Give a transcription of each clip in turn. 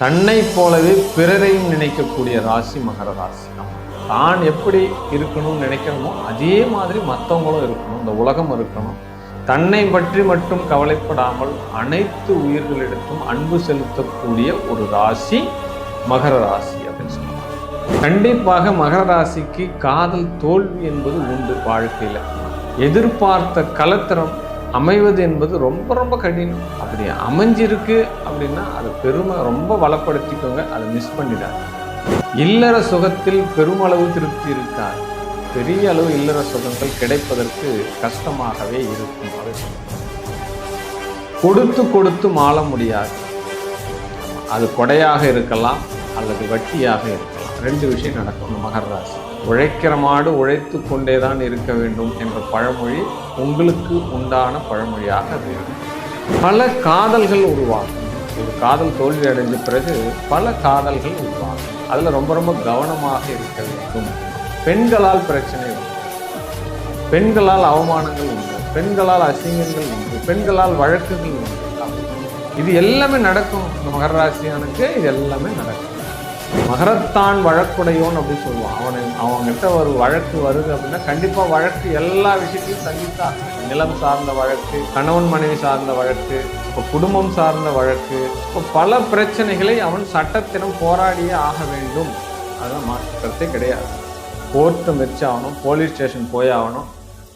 தன்னை போலவே பிறரையும் நினைக்கக்கூடிய ராசி மகர ராசி. தான் எப்படி இருக்கணும்னு நினைக்கிறோமோ அதே மாதிரி மற்றவங்களும் இருக்கணும். இந்த உலகம் இருக்கணும். தன்னை பற்றி மட்டும் கவலைப்படாமல் அனைத்து உயிர்களிடத்தும் அன்பு செலுத்தக்கூடிய ஒரு ராசி மகர ராசி அப்படின்னு சொல்லுவாங்க கண்டிப்பாக மகர ராசிக்கு காதல் தோல்வி என்பது உண்டு வாழ்க்கையில். எதிர்பார்த்த கலத்திரம் அமைவது என்பது ரொம்ப ரொம்ப கடினம். அப்படி அமைஞ்சிருக்கு அப்படின்னா அது பெருமை ரொம்ப வளப்படுத்திக்கோங்க. அதை மிஸ் பண்ணிடாது இல்லற சுகத்தில் பெருமளவு திருப்தி இருக்காது. பெரிய அளவு இல்லற சுகங்கள் கிடைப்பதற்கு கஷ்டமாகவே இருக்கும். அதை கொடுத்து கொடுத்து மாள முடியாது. அது கொடையாக இருக்கலாம் அல்லது வட்டியாக இருக்கலாம். ரெண்டு விஷயம் நடக்கும். மகர ராசி. உழைக்கிற மாடு உழைத்து கொண்டே தான் இருக்க வேண்டும் என்ற பழமொழி உங்களுக்கு உண்டான பழமொழியாக அது பல காதல்கள் உருவாகும். ஒரு காதல் தோல்வி அடைந்த பிறகு பல காதல்கள் உருவாகும். அதில் ரொம்ப ரொம்ப கவனமாக இருக்க வேண்டும். பெண்களால் பிரச்சனை உண்டு. பெண்களால் அவமானங்கள் உண்டு. பெண்களால் அசிங்கங்கள் உண்டு. பெண்களால் வழக்குகள் உண்டு. இது எல்லாமே நடக்கும். இந்த மகர ராசியானுக்கு இது எல்லாமே நடக்கும். மகரத்தான் வழக்குடையோன் அப்படின்னு சொல்லுவான். அவனை அவன்கிட்ட ஒரு வழக்கு வருது அப்படின்னா கண்டிப்பாக வழக்கு எல்லா விஷயத்தையும் சந்தித்தா நிலம் சார்ந்த வழக்கு கணவன் மனைவி சார்ந்த வழக்கு இப்போ குடும்பம் சார்ந்த வழக்கு இப்போ பல பிரச்சனைகளை அவன் சட்டத்திடம் போராடியே ஆக வேண்டும். அதெல்லாம் மாற்றத்தே கிடையாது. கோர்ட்டு மெச்சு ஆகணும் போலீஸ் ஸ்டேஷன் போய் ஆகணும்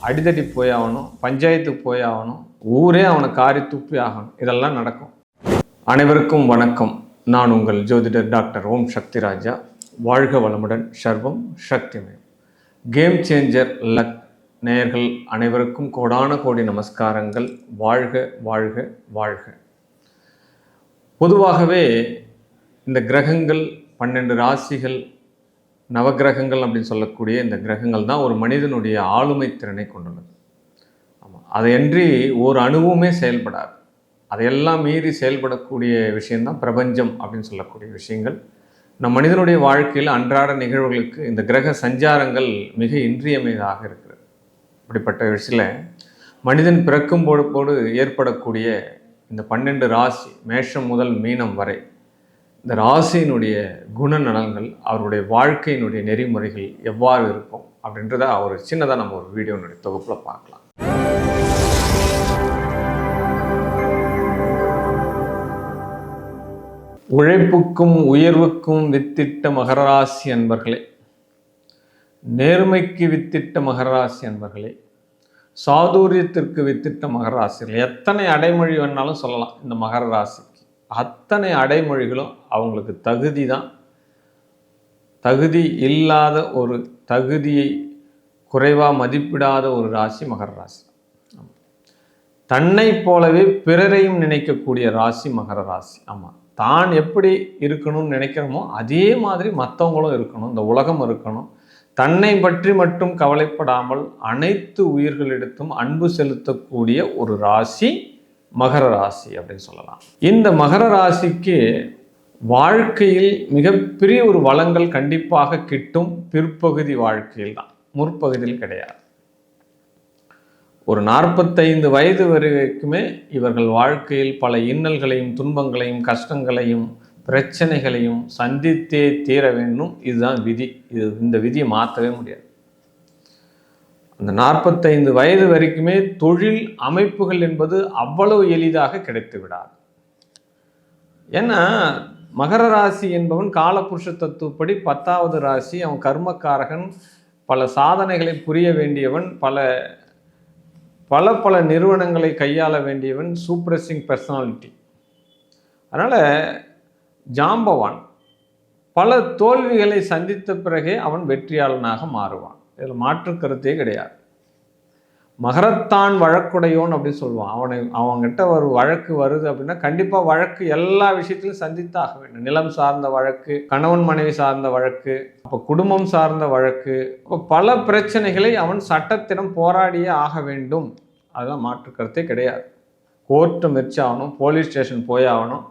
அடிதடி போய் ஆகணும் பஞ்சாயத்துக்கு போய் ஆகணும் ஊரே அவனை காரி துப்பி ஆகணும். இதெல்லாம் நடக்கும். அனைவருக்கும் வணக்கம். நான் உங்கள் ஜோதிடர் டாக்டர் ஓம் சக்திராஜா வாழ்க வளமுடன் சர்வம் சக்திமயம். கேம் சேஞ்சர் லக் நேயர்கள் அனைவருக்கும் கோடான கோடி நமஸ்காரங்கள். வாழ்க வாழ்க வாழ்க. பொதுவாகவே இந்த கிரகங்கள் பன்னெண்டு ராசிகள் நவகிரகங்கள் அப்படின்னு சொல்லக்கூடிய இந்த கிரகங்கள் தான் ஒரு மனிதனுடைய ஆளுமை திறனை கொண்டுள்ளது. ஆமாம் அதையன்றி ஒரு அணுவுமே செயல்படாது. அதையெல்லாம் மீறி செயல்படக்கூடிய விஷயந்தான் பிரபஞ்சம் அப்படின்னு சொல்லக்கூடிய விஷயங்கள். நம் மனிதனுடைய வாழ்க்கையில் அன்றாட நிகழ்வுகளுக்கு இந்த கிரக சஞ்சாரங்கள் மிக இன்றியமையதாக இருக்கிறது. இப்படிப்பட்ட விஷயத்தில் மனிதன் பிறக்கும் போது ஏற்படக்கூடிய இந்த பன்னெண்டு ராசி மேஷம் முதல் மீனம் வரை இந்த ராசியினுடைய குணநலன்கள் அவருடைய வாழ்க்கையினுடைய நெறிமுறைகள் எவ்வாறு இருக்கும் அப்படின்றத ஒரு சின்னதாக நம்ம ஒரு வீடியோனுடைய தொகுப்பில் பார்க்கலாம். உழைப்புக்கும் உயர்வுக்கும் வித்திட்ட மகராசி அன்பர்களே நேர்மைக்கு வித்திட்ட மகராசி அன்பர்களே சாதுரியத்திற்கு வித்திட்ட மகராசிகள் எத்தனை அடைமொழி வேணாலும் சொல்லலாம் இந்த மகர ராசிக்கு. அத்தனை அடைமொழிகளும் அவங்களுக்கு தகுதி தான் தகுதி இல்லாத ஒரு தகுதியை குறைவாக மதிப்பிடாத ஒரு ராசி மகர ராசி. தன்னை போலவே பிறரையும் நினைக்கக்கூடிய ராசி மகர ராசி. ஆமாம் தான் எப்படி இருக்கணும்னு நினைக்கிறோமோ அதே மாதிரி மற்றவங்களும் இருக்கணும். இந்த உலகம் இருக்கணும். தன்னை பற்றி மட்டும் கவலைப்படாமல் அனைத்து உயிர்களிடத்தும் அன்பு செலுத்தக்கூடிய ஒரு ராசி மகர ராசி அப்படின்னு சொல்லலாம். இந்த மகர ராசிக்கு வாழ்க்கையில் மிகப்பெரிய ஒரு வளங்கள் கண்டிப்பாக கிட்டும் பிற்பகுதி வாழ்க்கையில் தான் முற்பகுதியில் கிடையாது. ஒரு நாற்பத்தைந்து வயது வரைக்குமே இவர்கள் வாழ்க்கையில் பல இன்னல்களையும் துன்பங்களையும் கஷ்டங்களையும் பிரச்சனைகளையும் சந்தித்தே தீர வேண்டும். இதுதான் விதி. இது இந்த விதியை மாற்றவே முடியாது. அந்த நாற்பத்தைந்து வயது வரைக்குமே தொழில் அமைப்புகள் என்பது அவ்வளவு எளிதாக கிடைத்து விடாது. ஏன்னா மகர ராசி என்பவன் காலபுருஷ தத்துவப்படி பத்தாவது ராசி அவன் கர்மக்காரகன் பல சாதனைகளை புரிய வேண்டியவன் பல பல பல நிறுவனங்களை கையாள வேண்டியவன் சூப்பரசிங் பர்சனாலிட்டி அதனால் ஜாம்பவான் பல தோல்விகளை சந்தித்த பிறகே அவன் வெற்றியாளனாக மாறுவான். இதில் மாற்று கருத்தே கிடையாது. மகரத்தான் வழக்குடையோன் அப்படின்னு சொல்லுவான். அவனை அவங்ககிட்ட ஒரு வழக்கு வருது அப்படின்னா கண்டிப்பாக வழக்கு எல்லா விஷயத்திலும் சந்தித்தாக வேண்டும். நிலம் சார்ந்த வழக்கு கணவன் மனைவி சார்ந்த வழக்கு அப்போ குடும்பம் சார்ந்த வழக்கு அப்போ பல பிரச்சனைகளை அவன் சட்டத்திடம் போராடியே ஆக வேண்டும். அதுதான் மாற்று கருத்தே கிடையாது. கோர்ட்டு மிர்ச்சாகணும் போலீஸ் ஸ்டேஷன் போய் ஆகணும்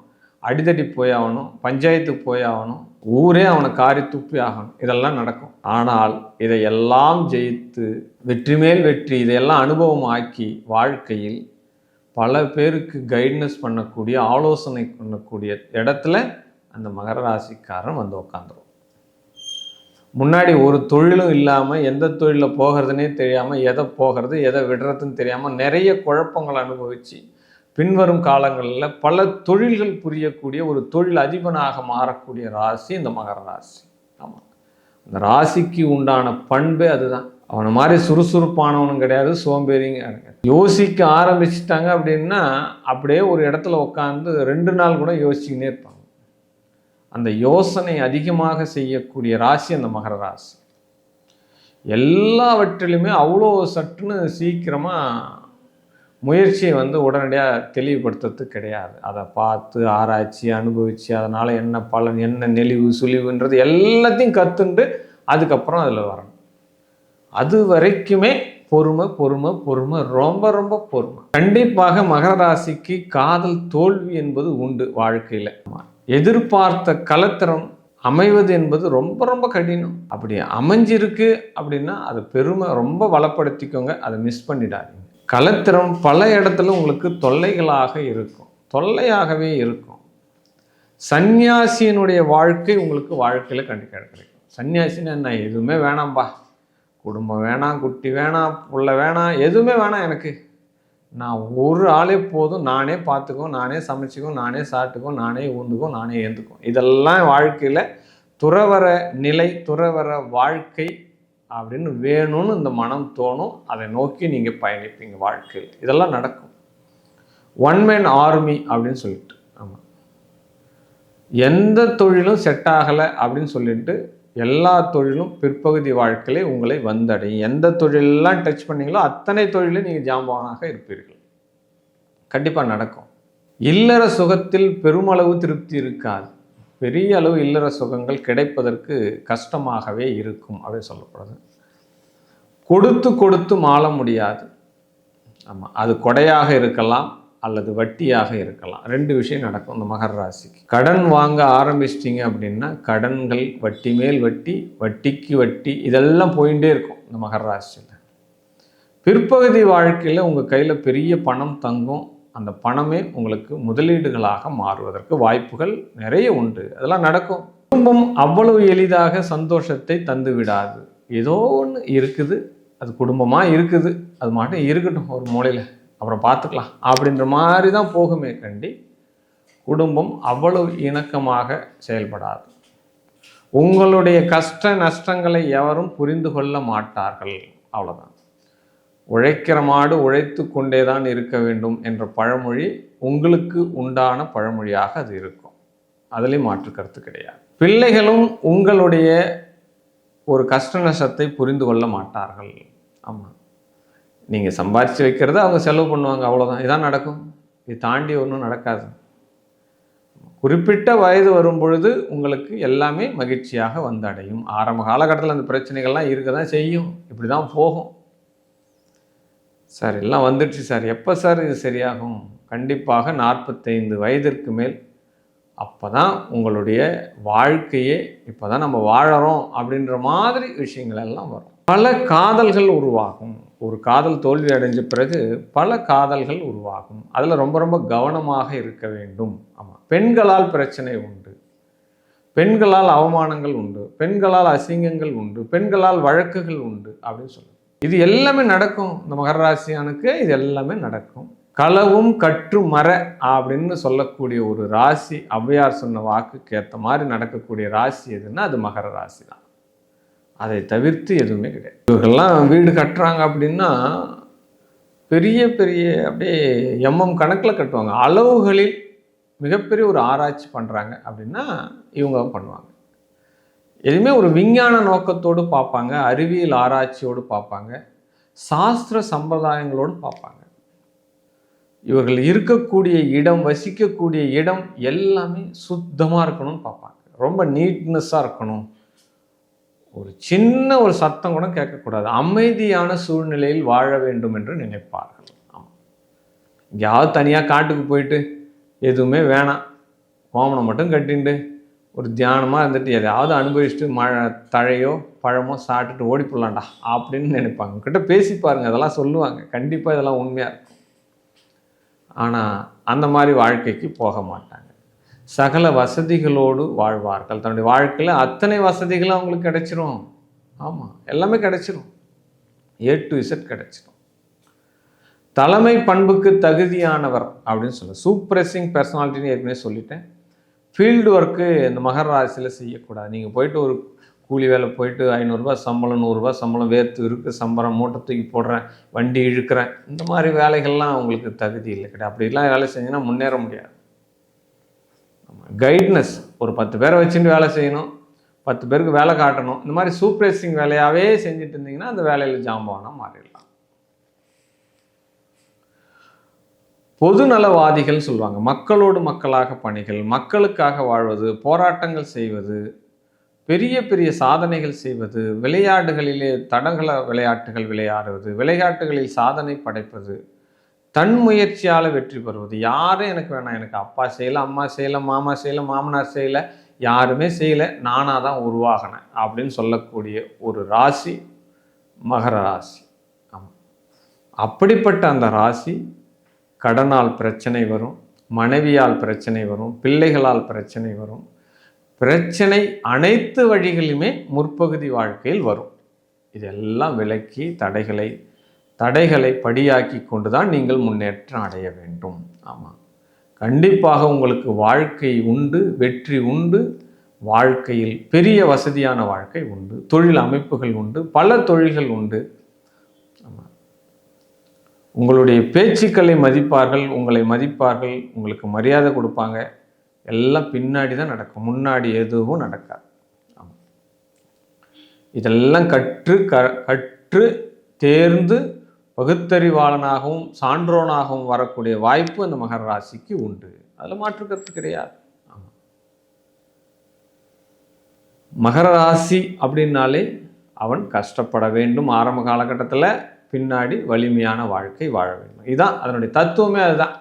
அடிதடி போய் ஆகணும் பஞ்சாயத்துக்கு போய் ஆகணும் ஊரே அவனை காரி துப்பி ஆகணும். இதெல்லாம் நடக்கும். ஆனால் இதையெல்லாம் ஜெயித்து வெற்றி மேல் வெற்றி இதையெல்லாம் அனுபவம் ஆக்கி வாழ்க்கையில் பல பேருக்கு கைட்னஸ் பண்ணக்கூடிய ஆலோசனை பண்ணக்கூடிய இடத்துல அந்த மகர ராசிக்காரன் வந்து உட்காந்துரும் முன்னாடி ஒரு தொழிலும் இல்லாமல் எந்த தொழிலில் போகிறதுனே தெரியாமல் எதை போகிறது எதை விடுறதுன்னு தெரியாமல் நிறைய குழப்பங்களை அனுபவித்து பின்வரும் காலங்களில் பல தொழில்கள் புரியக்கூடிய ஒரு தொழில் அதிபனாக மாறக்கூடிய ராசி இந்த மகர ராசி. ஆமாம் அந்த ராசிக்கு உண்டான பண்பே அதுதான். அவனை மாதிரி சுறுசுறுப்பானவனும் கிடையாது சோம்பேறிங்க யோசிக்க ஆரம்பிச்சிட்டாங்க அப்படின்னா அப்படியே ஒரு இடத்துல உட்காந்து ரெண்டு நாள் கூட யோசிச்சுக்கினே இருப்பாங்க. அந்த யோசனை அதிகமாக செய்யக்கூடிய ராசி அந்த மகர ராசி. எல்லாவற்றிலுமே அவ்வளோ சற்றுன்னு சீக்கிரமாக முயற்சியை வந்து உடனடியாக தெளிவுபடுத்துறது கிடையாது. அதை பார்த்து ஆராய்ச்சி அனுபவித்து அதனால் என்ன பலன் என்ன நெளிவு சுழிவுன்றது எல்லாத்தையும் கற்றுண்டு அதுக்கப்புறம் அதில் வரணும். அது வரைக்குமே பொறுமை பொறுமை பொறுமை ரொம்ப ரொம்ப பொறுமை. கண்டிப்பாக மகர ராசிக்கு காதல் தோல்வி என்பது உண்டு வாழ்க்கையில். எதிர்பார்த்த கலத்திரம் அமைவது என்பது ரொம்ப ரொம்ப கடினம். அப்படி அமைஞ்சிருக்கு அப்படின்னா அது பெருமை ரொம்ப வளப்படுத்திக்கோங்க. அதை மிஸ் பண்ணிடாதீங்க. கலத்திரம் பல இடத்துல உங்களுக்கு தொல்லைகளாக இருக்கும். தொல்லையாகவே இருக்கும். சந்நியாசியினுடைய வாழ்க்கை உங்களுக்கு வாழ்க்கையில் கண்டு கிடைக்கும். சன்னியாசின்னு என்ன? எதுவுமே வேணாம்பா. குடும்பம் வேணாம் குட்டி வேணாம் புள்ள வேணாம் எதுவுமே வேணாம் எனக்கு. நான் ஒரு ஆளே போதும். நானே பார்த்துக்குவோம் நானே சமைச்சிக்குவோம் நானே சாப்பிட்டுக்குவோம் நானே ஊந்துக்கும் நானே ஏந்துக்கும் இதெல்லாம் வாழ்க்கையில் துறவர நிலை துறவர வாழ்க்கை அப்படின்னு வேணும்னு இந்த மனம் தோணும் அதை நோக்கி நீங்கள் பயணிப்பீங்க வாழ்க்கையில். இதெல்லாம் நடக்கும். ஒன் மேன் ஆர்மி அப்படின்னு சொல்லிட்டு. ஆமாம் எந்த தொழிலும் செட் ஆகலை அப்படின்னு சொல்லிட்டு எல்லா தொழிலும் பிற்பகுதி வாழ்க்கையிலே உங்களை வந்தடையும். எந்த தொழிலெல்லாம் டச் பண்ணீங்களோ அத்தனை தொழிலும் நீங்கள் ஜாம்பவானாக இருப்பீர்கள். கண்டிப்பாக நடக்கும். இல்லற சுகத்தில் பெருமளவு திருப்தி இருக்காது. பெரிய அளவு இல்லற சுகங்கள் கிடைப்பதற்கு கஷ்டமாகவே இருக்கும் அப்படின்னு சொல்லப்படுது. கொடுத்து கொடுத்து மாள முடியாது. ஆமாம் அது கொடையாக இருக்கலாம் அல்லது வட்டியாக இருக்கலாம். ரெண்டு விஷயம் நடக்கும் இந்த மகர ராசிக்கு. கடன் வாங்க ஆரம்பிச்சிட்டிங்க அப்படின்னா கடன்கள் வட்டி மேல் வட்டி வட்டிக்கு வட்டி இதெல்லாம் போயிட்டே இருக்கும் இந்த மகர ராசியில். பிற்பகுதி வாழ்க்கையில் உங்கள் கையில் பெரிய பணம் தங்கும். அந்த பணமே உங்களுக்கு முதலீடுகளாக மாறுவதற்கு வாய்ப்புகள் நிறைய உண்டு. அதெல்லாம் நடக்கும். குடும்பம் அவ்வளவு எளிதாக சந்தோஷத்தை தந்து விடாது. ஏதோ ஒன்று இருக்குது. அது குடும்பமாக இருக்குது. அது மட்டும் இருக்கட்டும். ஒரு மூலையில். அப்புறம் பார்த்துக்கலாம். அப்படின்ற மாதிரி தான் போகுமே கண்டி குடும்பம் அவ்வளவு இணக்கமாக செயல்படாது. உங்களுடைய கஷ்ட நஷ்டங்களை எவரும் புரிந்து கொள்ள மாட்டார்கள். அவ்வளோதான் உழைக்கிற மாடு உழைத்து கொண்டே தான் இருக்க வேண்டும் என்ற பழமொழி உங்களுக்கு உண்டான பழமொழியாக அது இருக்கும். அதுலேயும் மாற்று கருத்து கிடையாது. பிள்ளைகளும் உங்களுடைய ஒரு கஷ்ட நஷ்டத்தை புரிந்து கொள்ள மாட்டார்கள். ஆமாம் நீங்கள் சம்பாரித்து வைக்கிறத அவங்க செலவு பண்ணுவாங்க அவ்வளோதான் இதான் நடக்கும். இது தாண்டி ஒன்றும் நடக்காது. குறிப்பிட்ட வயது வரும் பொழுது உங்களுக்கு எல்லாமே மகிழ்ச்சியாக வந்தடையும். ஆரம்ப காலகட்டத்தில் அந்த பிரச்சனைகள்லாம் இருக்க தான் செய்யும். இப்படி தான் போகும். சார் எல்லாம் வந்துடுச்சு சார். எப்போ சார் இது சரியாகும்? கண்டிப்பாக நாற்பத்தைந்து வயதிற்கு மேல். அப்போ தான் உங்களுடைய வாழ்க்கையே இப்போ தான் நம்ம வாழறோம் அப்படின்ற மாதிரி விஷயங்கள் எல்லாம் வரும். பல காதல்கள் உருவாகும். ஒரு காதல் தோல்வி அடைஞ்ச பிறகு பல காதல்கள் உருவாகும். அதில் ரொம்ப ரொம்ப கவனமாக இருக்க வேண்டும். ஆமாம் பெண்களால் பிரச்சனை உண்டு. பெண்களால் அவமானங்கள் உண்டு. பெண்களால் அசிங்கங்கள் உண்டு. பெண்களால் வழக்குகள் உண்டு அப்படின்னு சொல்லுங்கள் இது எல்லாமே நடக்கும். இந்த மகராசியானுக்கு இது எல்லாமே நடக்கும். களவும் கற்று மர அப்படின்னு சொல்லக்கூடிய ஒரு ராசி ஔவையார் சொன்ன வாக்குக்கு ஏற்ற மாதிரி நடக்கக்கூடிய ராசி எதுன்னா அது மகர ராசி தான். அதை தவிர்த்து எதுவுமே கிடையாது. இவர்கள்லாம் வீடு கட்டுறாங்க அப்படின்னா பெரிய பெரிய அப்படியே எம்எம் கணக்கில் கட்டுவாங்க. அளவுகளில் மிகப்பெரிய ஒரு ஆராய்ச்சி பண்ணுறாங்க அப்படின்னா இவங்க பண்ணுவாங்க. எதுவுமே ஒரு விஞ்ஞான நோக்கத்தோடு பார்ப்பாங்க அறிவியல் ஆராய்ச்சியோடு பார்ப்பாங்க சாஸ்திர சம்பிரதாயங்களோடு பார்ப்பாங்க. இவர்கள் இருக்கக்கூடிய இடம் வசிக்கக்கூடிய இடம் எல்லாமே சுத்தமாக இருக்கணும்னு பார்ப்பாங்க. ரொம்ப நீட்னஸாக இருக்கணும். ஒரு சின்ன ஒரு சத்தம் கூட கேட்கக்கூடாது. அமைதியான சூழ்நிலையில் வாழ வேண்டும் என்று நினைப்பார்கள். ஆமாம் எங்கேயாவது தனியாக காட்டுக்கு போயிட்டு எதுவுமே வேணாம். ஓமனை மட்டும் கட்டிண்டு ஒரு தியானமாக இருந்துட்டு எதையாவது அனுபவிச்சுட்டு மழை தழையோ பழமோ சாப்பிட்டுட்டு ஓடி போடலாம்டா அப்படின்னு நினைப்பாங்க. உங்ககிட்ட பேசி பாருங்கள் அதெல்லாம் சொல்லுவாங்க. கண்டிப்பாக இதெல்லாம் உண்மையாக இருக்கும். ஆனால் அந்த மாதிரி வாழ்க்கைக்கு போக மாட்டாங்க. சகல வசதிகளோடு வாழ்வார்கள். தன்னுடைய வாழ்க்கையில் அத்தனை வசதிகளும் அவங்களுக்கு கிடைச்சிரும். ஆமாம் எல்லாமே கிடைச்சிரும். ஏ டு இசட் கிடச்சிரும். தலைமை பண்புக்கு தகுதியானவர் அப்படின்னு சொல்ல. சூப்பரசிங் பர்சனாலிட்டின்னு ஏற்கனவே சொல்லிட்டேன். ஃபீல்டு ஒர்க்கு இந்த மகர ராசியில் செய்யக்கூடாது. நீங்கள் போயிட்டு ஒரு கூலி வேலை போயிட்டு ஐநூறுரூவா சம்பளம் நூறுரூவா சம்பளம் வேர்த்து இருக்குது சம்பளம் மூட்டை தூக்கி போடுறேன் வண்டி இழுக்கிறேன் இந்த மாதிரி வேலைகள்லாம் உங்களுக்கு தகுதி இல்லை. கிடையாது. அப்படிலாம் வேலை செஞ்சீங்கன்னா முன்னேற முடியாது. கைட்னஸ் ஒரு பத்து பேரை வச்சுட்டு வேலை செய்யணும். பத்து பேருக்கு வேலை காட்டணும். இந்த மாதிரி சூப்பர்வைசிங் வேலையாகவே செஞ்சுட்டு இருந்தீங்கன்னா அந்த வேலையில் ஜாம்பவானா மாறிடலாம். பொதுநலவாதிகள் சொல்லுவாங்க. மக்களோடு மக்களாக பணிகள் மக்களுக்காக வாழ்வது போராட்டங்கள் செய்வது பெரிய பெரிய சாதனைகள் செய்வது விளையாட்டுகளிலே தடகள விளையாட்டுகள் விளையாடுவது விளையாட்டுகளில் சாதனை படைப்பது தன் முயற்சியால் வெற்றி பெறுவது. யாரும் எனக்கு வேணாம் எனக்கு அப்பா செய்யலை அம்மா செய்யலை மாமா செய்யலை மாமனார் செய்யலை யாருமே செய்யலை நானாக தான் உருவாகினேன் அப்படின்னு சொல்லக்கூடிய ஒரு ராசி மகர ராசி. ஆமாம் அப்படிப்பட்ட அந்த ராசி கடனால் பிரச்சனை வரும் மனைவியால் பிரச்சனை வரும் பிள்ளைகளால் பிரச்சனை வரும். பிரச்சனை அனைத்து வழிகளிலுமே முற்பகுதி வாழ்க்கையில் வரும். இதெல்லாம் விலக்கி தடைகளை தடைகளை படியாக்கி கொண்டு தான் நீங்கள் முன்னேற்றம் அடைய வேண்டும். ஆமாம் கண்டிப்பாக உங்களுக்கு வாழ்க்கை உண்டு வெற்றி உண்டு வாழ்க்கையில் பெரிய வசதியான வாழ்க்கை உண்டு தொழில் அமைப்புகள் உண்டு பல தொழில்கள் உண்டு. உங்களுடைய பேச்சுக்களை மதிப்பார்கள் உங்களை மதிப்பார்கள் உங்களுக்கு மரியாதை கொடுப்பாங்க. எல்லாம் பின்னாடி தான் நடக்கும். முன்னாடி எதுவும் நடக்காது. ஆமாம் இதெல்லாம் கற்று க கற்று தேர்ந்து பகுத்தறிவாளனாகவும் சான்றோனாகவும் வரக்கூடிய வாய்ப்பு அந்த மகர ராசிக்கு உண்டு. அதில் மாற்றுக்கிறது கிடையாது. ஆமாம் மகர ராசி அப்படின்னாலே அவன் கஷ்டப்பட வேண்டும். ஆரம்ப காலகட்டத்தில் பின்னாடி வலிமையான வாழ்க்கை வாழ வேண்டும். இதுதான் அதனுடைய தத்துவமே அதுதான்.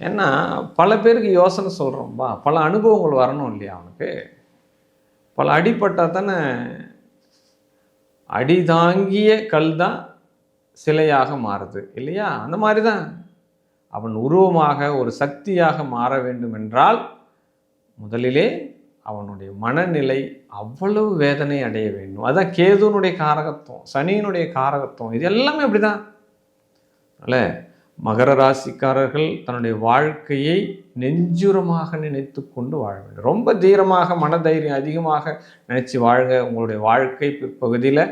ஏன்னா பல பேருக்கு யோசனை சொல்கிறோம்பா பல அனுபவங்கள் வரணும் இல்லையா அவனுக்கு? பல அடிப்பட்டால் தானே அடி தாங்கிய கல் தான் சிலையாக மாறுது இல்லையா? அந்த மாதிரி தான் அவன் உருவமாக ஒரு சக்தியாக மாற வேண்டும் என்றால் முதலிலே அவனுடைய மனநிலை அவ்வளவு வேதனை அடைய வேண்டும். அதான் கேதுனுடைய காரகத்துவம் சனியினுடைய காரகத்துவம் இது எல்லாமே அப்படிதான். அல்ல மகர ராசிக்காரர்கள் தன்னுடைய வாழ்க்கையை நெஞ்சுரமாக நினைத்து கொண்டு வாழ வேண்டும். ரொம்ப தீரமாக மனதைரியம் அதிகமாக நினச்சி வாழ்க. உங்களுடைய வாழ்க்கை பிற்பகுதியில்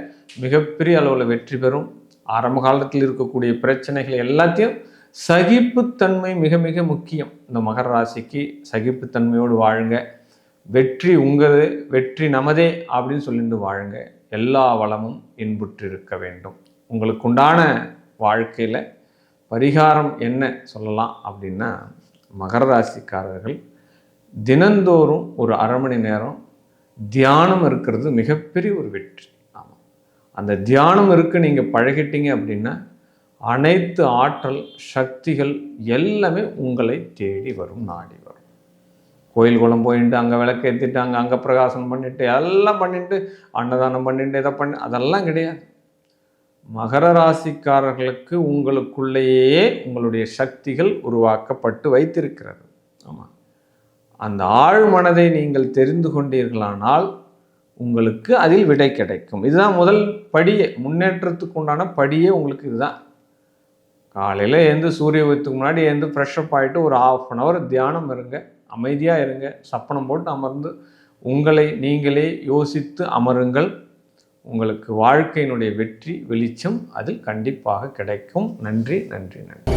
மிகப்பெரிய அளவில் வெற்றி பெறும். ஆரம்ப காலத்தில் இருக்கக்கூடிய பிரச்சனைகள் எல்லாத்தையும் சகிப்புத்தன்மை மிக மிக முக்கியம். இந்த மகர ராசிக்கு சகிப்புத்தன்மையோடு வாழுங்க வெற்றி உங்களது வெற்றி நமதே அப்படின்னு சொல்லிட்டு வாழுங்க. எல்லா வளமும் இன்புற்று இருக்க வேண்டும். உங்களுக்கு உண்டான வாழ்க்கையில் பரிகாரம் என்ன சொல்லலாம் அப்படின்னா மகர ராசிக்காரர்கள் தினந்தோறும் ஒரு அரை மணி நேரம் தியானம் இருக்கிறது மிகப்பெரிய ஒரு வெற்றி. ஆமாம் அந்த தியானம் இருக்கு நீங்கள் பழகிட்டீங்க அப்படின்னா அனைத்து ஆற்றல் சக்திகள் எல்லாமே உங்களை தேடி வரும் நாடி வரும். கோயில் குளம் போயிட்டு அங்கே விளக்கு ஏற்றிட்டு அங்கே அங்கே பிரகாசனம் பண்ணிவிட்டு எல்லாம் பண்ணிட்டு அன்னதானம் பண்ணிட்டு இதை பண்ணி அதெல்லாம் கிடையாது. மகர ராசிக்காரர்களுக்கு உங்களுக்குள்ளேயே உங்களுடைய சக்திகள் உருவாக்கப்பட்டு வைத்திருக்கிறது. ஆமாம் அந்த ஆழ் மனதை நீங்கள் தெரிந்து கொண்டீர்களானால் உங்களுக்கு அதில் விடை கிடைக்கும். இதுதான் முதல் படியே முன்னேற்றத்துக்கு உண்டான படியே உங்களுக்கு இதுதான். காலையில் எழுந்து சூரிய உதயத்துக்கு முன்னாடி எழுந்து ஃப்ரெஷ்அப் ஆகிட்டு ஒரு ஆஃப் அன் ஹவர் தியானம் இருங்க. அமைதியாக இருங்க. சப்பனம் போட்டு அமர்ந்து உங்களை நீங்களே யோசித்து அமருங்கள். உங்களுக்கு வாழ்க்கையினுடைய வெற்றி வெளிச்சம் அதில் கண்டிப்பாக கிடைக்கும். நன்றி நன்றி நன்றி.